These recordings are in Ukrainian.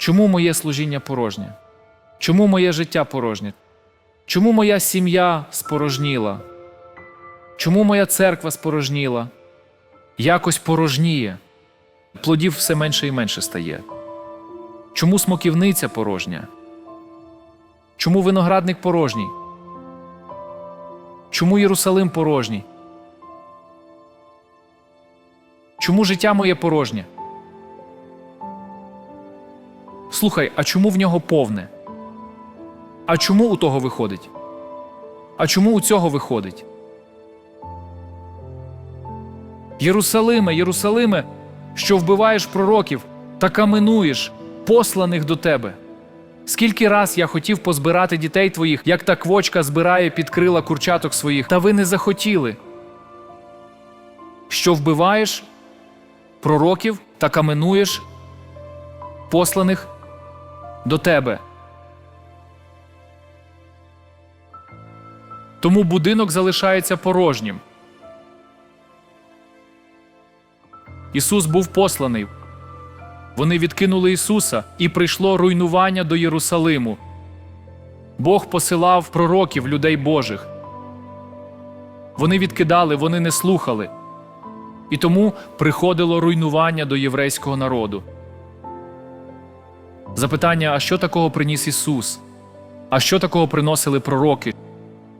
Чому моє служіння порожнє? Чому моє життя порожнє? Чому моя сім'я спорожніла? Чому моя церква спорожніла? Якось порожніє. Плодів все менше і менше стає. Чому смоківниця порожня? Чому виноградник порожній? Чому Єрусалим порожній? Чому життя моє порожнє? Слухай, а чому в нього повне? А чому у того виходить? А чому у цього виходить? Єрусалиме, Єрусалиме, що вбиваєш пророків та каменуєш посланих до тебе. Скільки раз я хотів позбирати дітей твоїх, як та квочка збирає під крила курчаток своїх, та ви не захотіли. Що вбиваєш пророків та каменуєш посланих до тебе. Тому будинок залишається порожнім. Ісус був посланий. Вони відкинули Ісуса, і прийшло руйнування до Єрусалиму. Бог посилав пророків людей Божих. Вони відкидали, вони не слухали. І тому приходило руйнування до єврейського народу. Запитання: а що такого приніс Ісус? А що такого приносили пророки?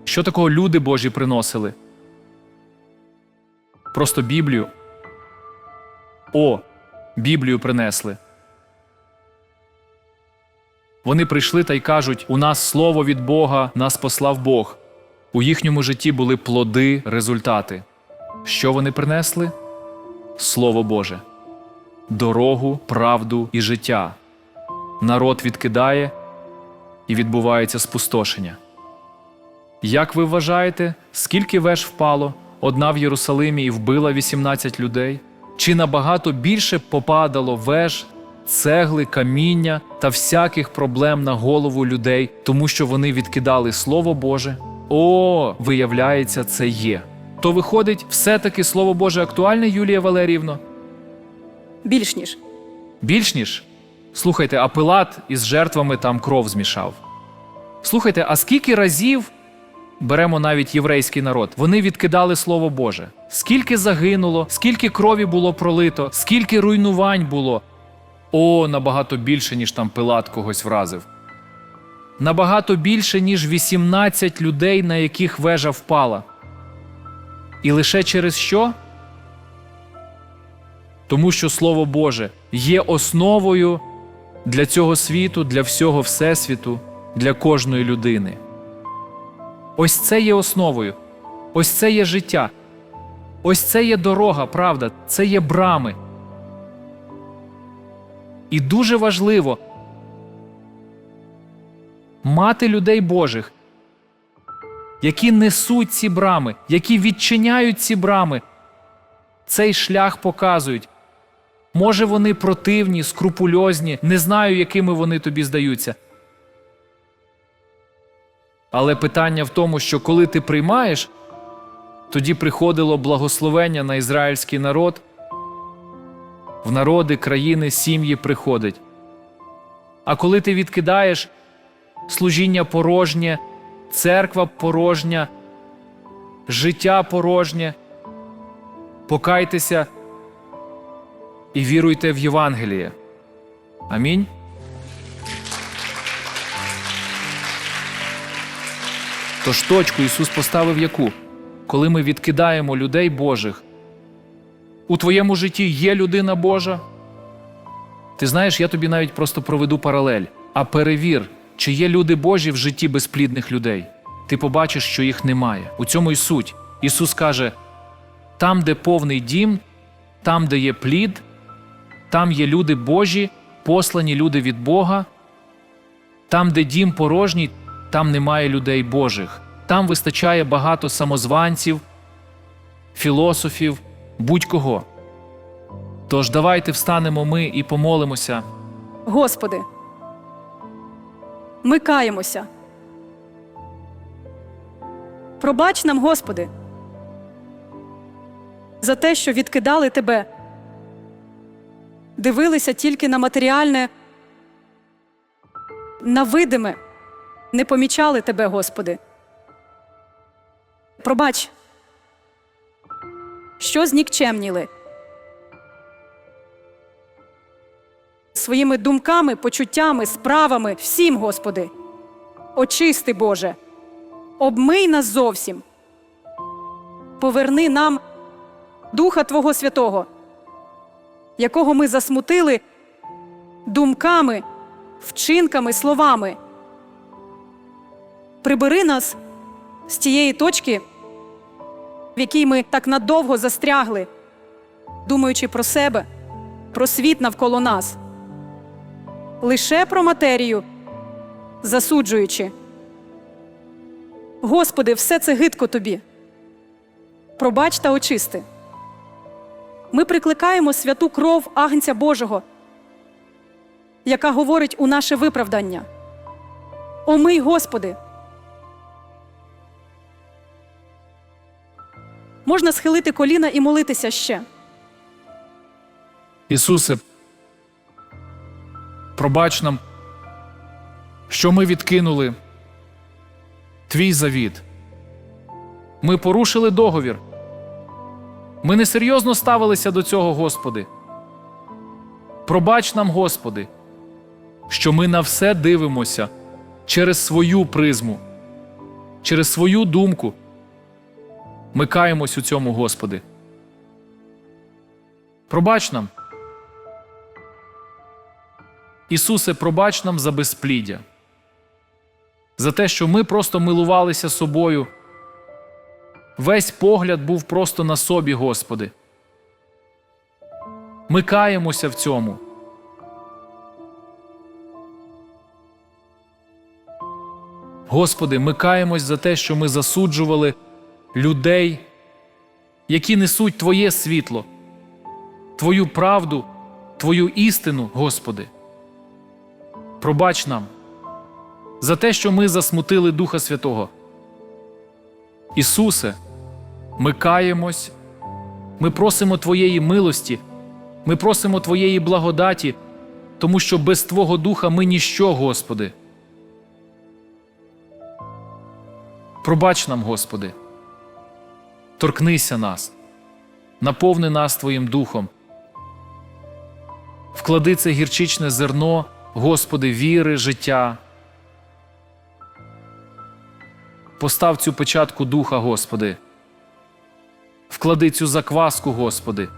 Що такого люди Божі приносили? Просто Біблію. О, Біблію принесли. Вони прийшли та й кажуть: у нас слово від Бога, нас послав Бог. У їхньому житті були плоди, результати. Що вони принесли? Слово Боже, дорогу, правду і життя. Народ відкидає і відбувається спустошення. Як ви вважаєте, скільки веж впало, одна в Єрусалимі і вбила 18 людей? Чи набагато більше попадало веж, цегли, каміння та всяких проблем на голову людей, тому що вони відкидали Слово Боже? О, виявляється, це є. То виходить, все-таки Слово Боже актуальне, Юлія Валеріївно? Більш ніж. Більш ніж. Слухайте, а Пилат із жертвами там кров змішав. Слухайте, а скільки разів беремо навіть єврейський народ, вони відкидали Слово Боже? Скільки загинуло, скільки крові було пролито, скільки руйнувань було? О, набагато більше, ніж там Пилат когось вразив. Набагато більше, ніж 18 людей, на яких вежа впала. І лише через що? Тому що Слово Боже є основою для цього світу, для всього Всесвіту, для кожної людини. Ось це є основою, ось це є життя, ось це є дорога, правда, це є брами. І дуже важливо мати людей Божих, які несуть ці брами, які відчиняють ці брами, цей шлях показують. Може, вони противні, скрупульозні, не знаю, якими вони тобі здаються. Але питання в тому, що коли ти приймаєш, тоді приходило благословення на ізраїльський народ, в народи, країни, сім'ї приходить. А коли ти відкидаєш служіння порожнє, церква порожня, життя порожнє, покайтеся і віруйте в Євангеліє. Амінь. Тож точку Ісус поставив яку? Коли ми відкидаємо людей Божих. У твоєму житті є людина Божа. Ти знаєш, я тобі навіть просто проведу паралель. А перевір, чи є люди Божі в житті безплідних людей. Ти побачиш, що їх немає. У цьому й суть. Ісус каже: там, де повний дім, там, де є плід, там є люди Божі, послані люди від Бога. Там, де дім порожній, там немає людей Божих. Там вистачає багато самозванців, філософів, будь-кого. Тож давайте встанемо ми і помолимося. Господи, ми каємося. Пробач нам, Господи, за те, що відкидали Тебе, дивилися тільки на матеріальне на видиме не помічали тебе, Господи. Пробач, що знікчемніли. Своїми думками, почуттями, справами, всім, Господи. Очисти, Боже, обмий нас зовсім. Поверни нам Духа Твого Святого, якого ми засмутили думками, вчинками, словами. Прибери нас з тієї точки, в якій ми так надовго застрягли, думаючи про себе, про світ навколо нас, лише про матерію, засуджуючи. Господи, все це гидко тобі. Пробач та очисти. Ми прикликаємо святу кров Агнця Божого, яка говорить у наше виправдання. Омий, Господи. Можна схилити коліна і молитися ще. Ісусе, пробач нам, що ми відкинули Твій завіт. Ми порушили договір. Ми несерйозно ставилися до цього, Господи. Пробач нам, Господи, що ми на все дивимося через свою призму, через свою думку. Ми каємось у цьому, Господи. Пробач нам. Ісусе, пробач нам за безпліддя, за те, що ми просто милувалися собою. Весь погляд був просто на собі, Господи. Ми каємося в цьому. Господи, ми каємось за те, що ми засуджували людей, які несуть Твоє світло, Твою правду, Твою істину, Господи. Пробач нам за те, що ми засмутили Духа Святого. Ісусе, ми каємось, ми просимо Твоєї милості, ми просимо Твоєї благодаті, тому що без Твого Духа ми ніщо, Господи. Пробач нам, Господи, торкнися нас, наповни нас Твоїм Духом. Вклади це гірчичне зерно, Господи, віри, життя. Постав цю печатку Духа, Господи. Вклади цю закваску, Господи,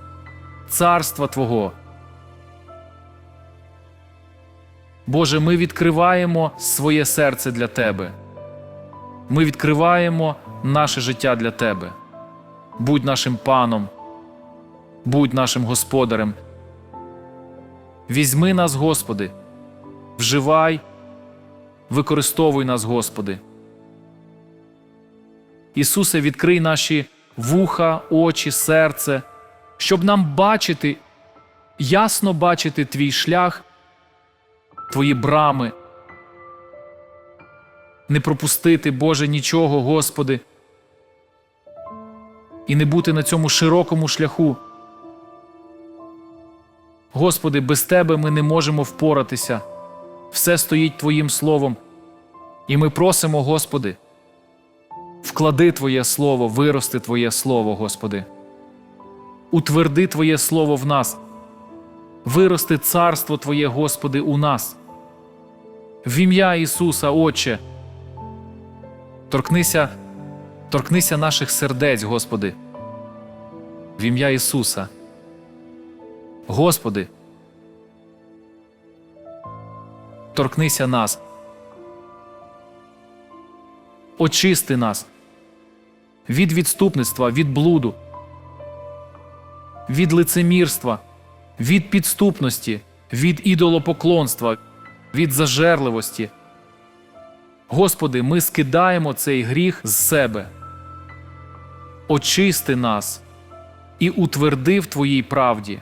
царства Твого. Боже, ми відкриваємо своє серце для Тебе. Ми відкриваємо наше життя для Тебе. Будь нашим паном, будь нашим господарем. Візьми нас, Господи, вживай, використовуй нас, Господи. Ісусе, відкрий наші вуха, очі, серце, щоб нам бачити, ясно бачити Твій шлях, Твої брами, не пропустити, Боже, нічого, Господи, і не бути на цьому широкому шляху. Господи, без Тебе ми не можемо впоратися. Все стоїть Твоїм Словом. І ми просимо, Господи, вклади Твоє Слово, вирости Твоє Слово, Господи. Утверди Твоє Слово в нас, вирости царство Твоє, Господи, у нас. В ім'я Ісуса, Отче. Торкнися, торкнися наших сердець, Господи. В ім'я Ісуса. Господи, торкнися нас. Очисти нас від відступництва, від блуду, від лицемірства, від підступності, від ідолопоклонства, від зажерливості. Господи, ми скидаємо цей гріх з себе. Очисти нас і утверди в Твоїй правді.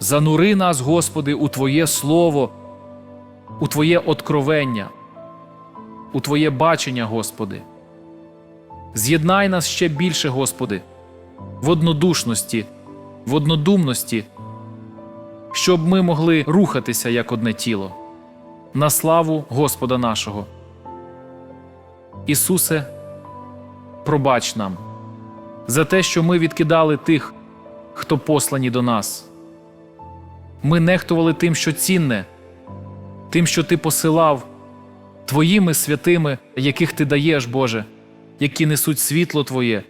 Занури нас, Господи, у Твоє Слово, у Твоє откровення, у Твоє бачення, Господи. З'єднай нас ще більше, Господи, в однодушності, в однодумності, щоб ми могли рухатися як одне тіло. на славу Господа нашого. Ісусе, пробач нам за те, що ми відкидали тих, хто послані до нас. Ми нехтували тим, що цінне, тим, що Ти посилав, Твоїми святими, яких Ти даєш, Боже, які несуть світло Твоє,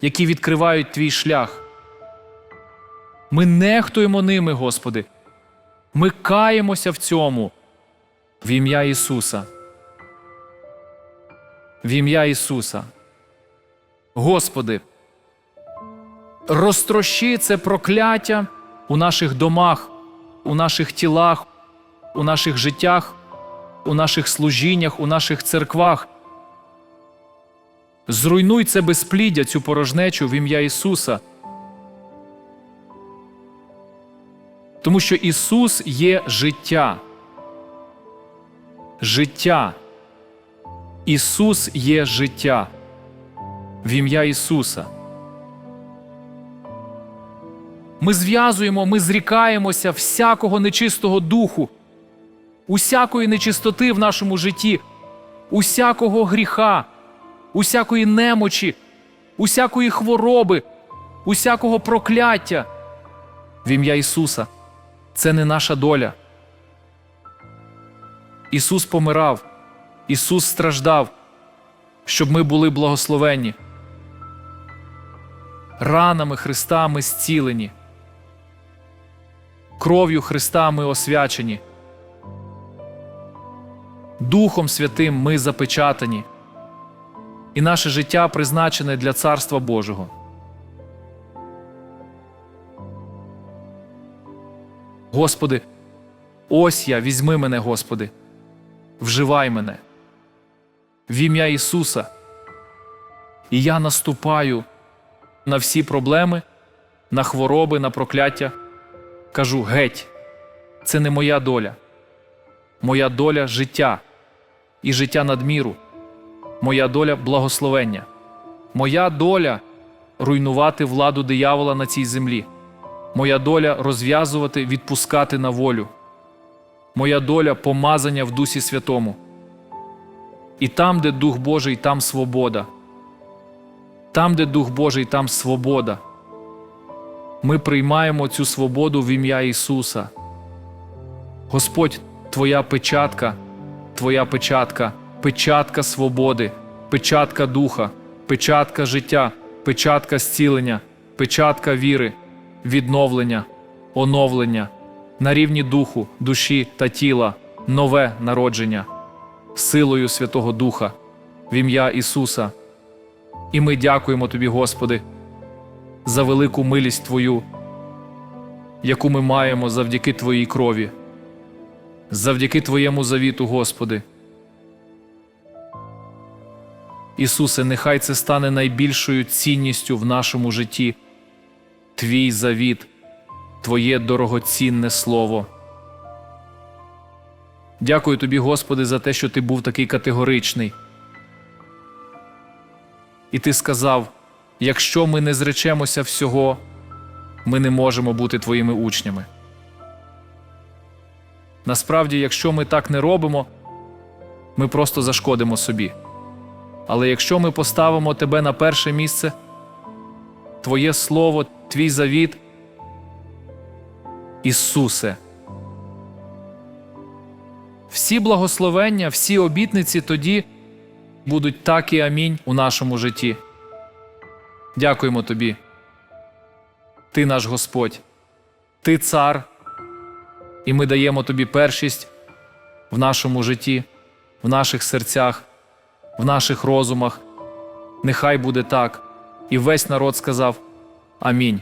які відкривають Твій шлях. Ми нехтуємо ними, Господи. Ми каємося в цьому в ім'я Ісуса. В ім'я Ісуса. Господи, розтрощи це прокляття у наших домах, у наших тілах, у наших життях, у наших служіннях, у наших церквах. Зруйнуй це безпліддя, цю порожнечу в ім'я Ісуса. Тому що Ісус є життя. Життя. Ісус є життя. В ім'я Ісуса. Ми зв'язуємо, ми зрікаємося всякого нечистого духу, усякої нечистоти в нашому житті, усякого гріха, усякої немочі, усякої хвороби, усякого прокляття. В ім'я Ісуса. Це не наша доля. Ісус помирав, Ісус страждав, щоб ми були благословенні. Ранами Христа ми зцілені, кров'ю Христа ми освячені, Духом Святим ми запечатані, і наше життя призначене для Царства Божого. Господи, ось я, візьми мене, Господи, вживай мене. В ім'я Ісуса. І я наступаю на всі проблеми, на хвороби, на прокляття. Кажу геть, це не моя доля. Моя доля життя і життя надміру. Моя доля благословення. Моя доля руйнувати владу диявола на цій землі. Моя доля розв'язувати, відпускати на волю. Моя доля помазання в Дусі Святому. І там, де Дух Божий, там свобода. Там, де Дух Божий, там свобода. Ми приймаємо цю свободу в ім'я Ісуса. Господь, Твоя печатка, Твоя печатка, печатка свободи, печатка духа, печатка життя, печатка зцілення, печатка віри, відновлення, оновлення на рівні духу, душі та тіла, нове народження, силою Святого Духа, в ім'я Ісуса. І ми дякуємо Тобі, Господи, за велику милість Твою, яку ми маємо завдяки Твоїй крові, завдяки Твоєму завіту, Господи. Ісусе, нехай це стане найбільшою цінністю в нашому житті, Твій завіт, Твоє дорогоцінне Слово. Дякую тобі, Господи, за те, що ти був такий категоричний. І ти сказав: якщо ми не зречемося всього, ми не можемо бути твоїми учнями. Насправді, якщо ми так не робимо, ми просто зашкодимо собі. Але якщо ми поставимо тебе на перше місце, Твоє Слово, Твій завіт, Ісусе, всі благословення, всі обітниці тоді будуть так і амінь у нашому житті. Дякуємо Тобі. Ти наш Господь, Ти цар, і ми даємо Тобі першість в нашому житті, в наших серцях, в наших розумах. Нехай буде так. І весь народ сказав Амінь.